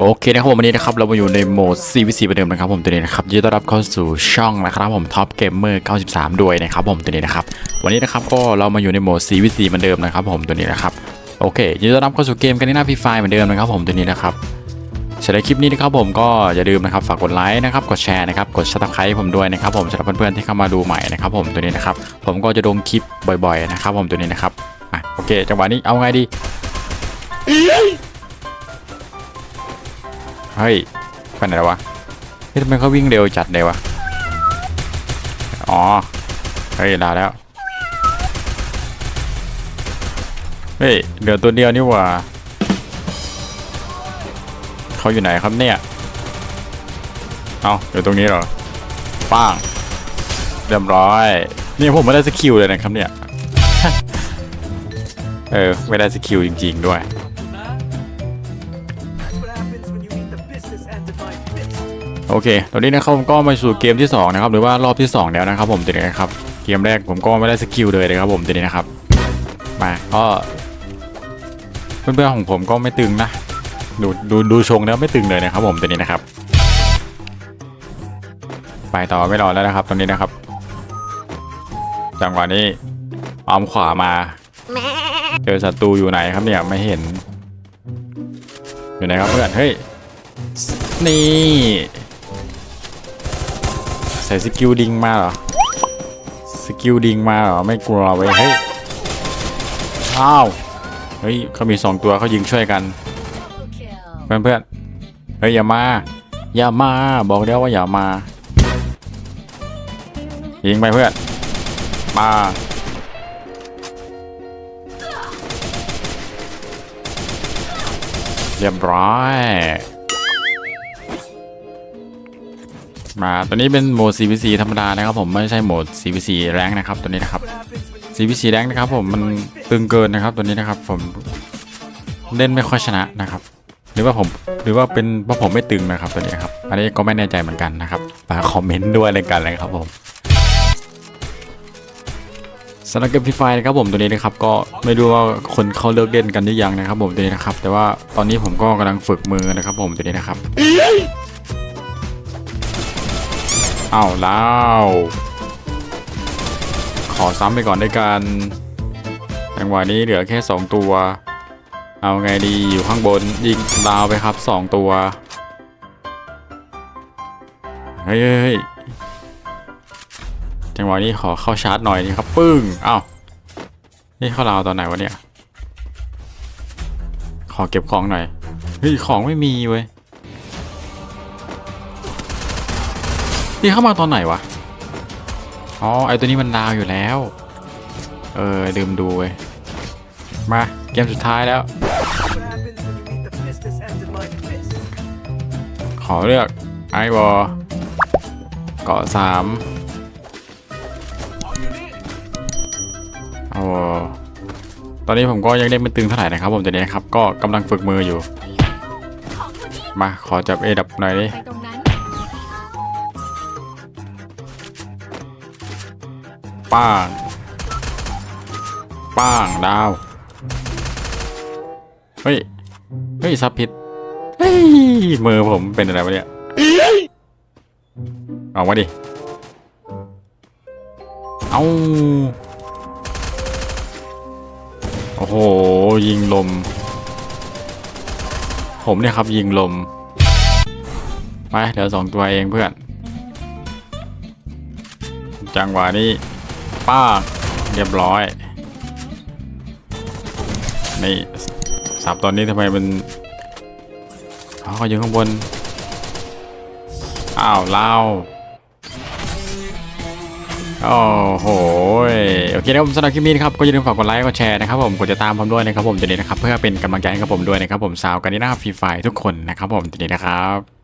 โอเคนะครับผมวันนี้นะครับเรามาอยู่ในโหมด CVC เหมือนเดิมนะครับผมตัวนี้นะครับยินดีต้อนรับเข้าสู่ช่องนะครับผม Top Gamer 93ด้วยนะครับผมตัวนี้นะครับวันนี้นะครับก็เรามาอยู่ในโหมด CVC เหมือนเดิมนะครับผมตัวนี้นะครับโอเคยินดีต้อนรับเข้าสู่เกมกันในหน้าพีไฟเหมือนเดิมนะครับผมตัวนี้นะครับสำหรับคลิปนี้นะครับผมก็อย่าลืมนะครับฝากกดไลค์นะครับกดแชร์นะครับกดซับสไครต์ผมด้วยนะครับผมสำหรับเพื่อนๆที่เข้ามาดูใหม่นะครับผมตัวนี้นะครับผมก็จะลงคลิปบ่อยๆนะครับผมตัวนี้นะครับอะโอเคจังหวะนี้เอาไงดี เฮ้ยไปไหนแล้ววะเฮ้ยทำไมเขาวิ่งเร็วจัดเลยวะ อ๋อ เฮ้ยลาแล้ว เฮ้ย เหลือตัวเดียวนี่หว่า เขาอยู่ไหนครับเนี่ย เอาอยู่ตรงนี้เหรอ ป้าง เรียบร้อย นี่ผมไม่ได้สกิลเลยนะครับเนี่ย เออ ไม่ได้สกิลจริง ๆ ด้วย โอเค ตอนนี้นะครับผมก็มาสู่เกมที่2นะครับหรือว่ารอบที่ 2 แล้วนะครับ ผมตัวนี้นะครับ เกมแรกผมก็ไม่ได้สกิลเลยนะครับผมตัวนี้นะครับ มาก็เพื่อนๆของผมก็ไม่ตึงนะ ดูดูดูชงแล้วไม่ตึงเลยนะครับ ผมตัวนี้นะครับ ไปต่อไม่รอแล้วนะครับตอนนี้นะครับ จังหวะนี้ออมขวามา เจอศัตรูอยู่ไหนครับเนี่ยไม่เห็น อยู่ไหนครับเพื่อนเฮ้ยนี่ ใส่สกิลดิงมาเหรอ สกิลดิงมาเหรอ ไม่กลัวเว้ยเฮ้ยอ้าวเฮ้ยเขามีสองตัวเขายิงช่วยกัน เพื่อนเพื่อนเฮ้ยอย่ามา อย่ามา บอกแล้วว่าอย่ามา ยิงไปเพื่อน มาเรียบร้อย มาตัวนี้เป็นโหมด CVC ธรรมดานะครับผมไม่ใช่โหมด CVC แรงนะครับตัวนี้นะครับ CVC แรงนะครับผมมันตึงเกินนะครับตัวนี้นะครับผมเล่นไม่ค่อยชนะนะครับ หรือว่าผมหรือว่าเป็นเพราะผมไม่ตึงนะครับตัวนี้นะครับอันนี้ก็ไม่แน่ใจเหมือนกันนะครับฝากคอมเมนต์ด้วยในกันเลยครับผมสำหรับเกมฟรีไฟนะครับผมตัวนี้นะครับก็ไม่รู้ว่าคนเขาเลิกเล่นกันหรือยังนะครับผมตัวนี้นะครับ แต่ว่าตอนนี้ผมก็กำลังฝึกมือนะครับผมตัวนี้นะครับ เอาแล้ว ขอซ้ำไปก่อนด้วยกันจังหวะนี้เหลือแค่ 2 ตัว เอาไงดีอยู่ข้างบนยิงดาวไปครับ 2 ตัว เฮ้ยจังหวะนี้ขอเข้าชาร์จหน่อยนี่ครับ ปึ้งอ้าวนี่เข้าดาวตอนไหนวะเนี่ย ขอเก็บของหน่อย เฮ้ย ของไม่มีเว้ย นี่เข้ามาตอนไหนวะ อ๋อ ไอตัวนี้มันดาวอยู่แล้ว เออลืมดูเว้ย มา เกมสุดท้ายแล้ว ขอเลือกไอบอเกาะสามโอ้ตอนนี้ผมก็ยังเล่นไม่ตึงเท่าไหร่นะครับ ผมตอนนี้ครับ ก็กำลังฝึกมืออยู่ มาขอจับเอดับหน่อยดิ ปตรงนั้นป้าง ป้างดาว เฮ้ย เฮ้ยซับผิด เฮ้ย มือผมเป็นอะไรวะเนี่ยออกมาดิ เอาโอ้โห ยิงลม ผมเนี่ยครับยิงลม ไปเหลือสองตัวเองเพื่อน จังหวะนี้ ป้าเรียบร้อยนี่สับตอนนี้ทำไมมันอ๋อเขาอยู่ข้างบน อ้าวเล่าโอ้โห โอเคนะผมสำหรับคลิปนี้นะครับ ก็อย่าลืมฝากกดไลค์ กดแชร์นะครับผม กดติดตามผมด้วยนะครับผมจะนี้นะครับ เพื่อเป็นกำลังใจให้กับผมด้วยนะครับผมสาวกันนี่หน้าฟรีไฟทุกคนนะครับผมจะนี้นะครับ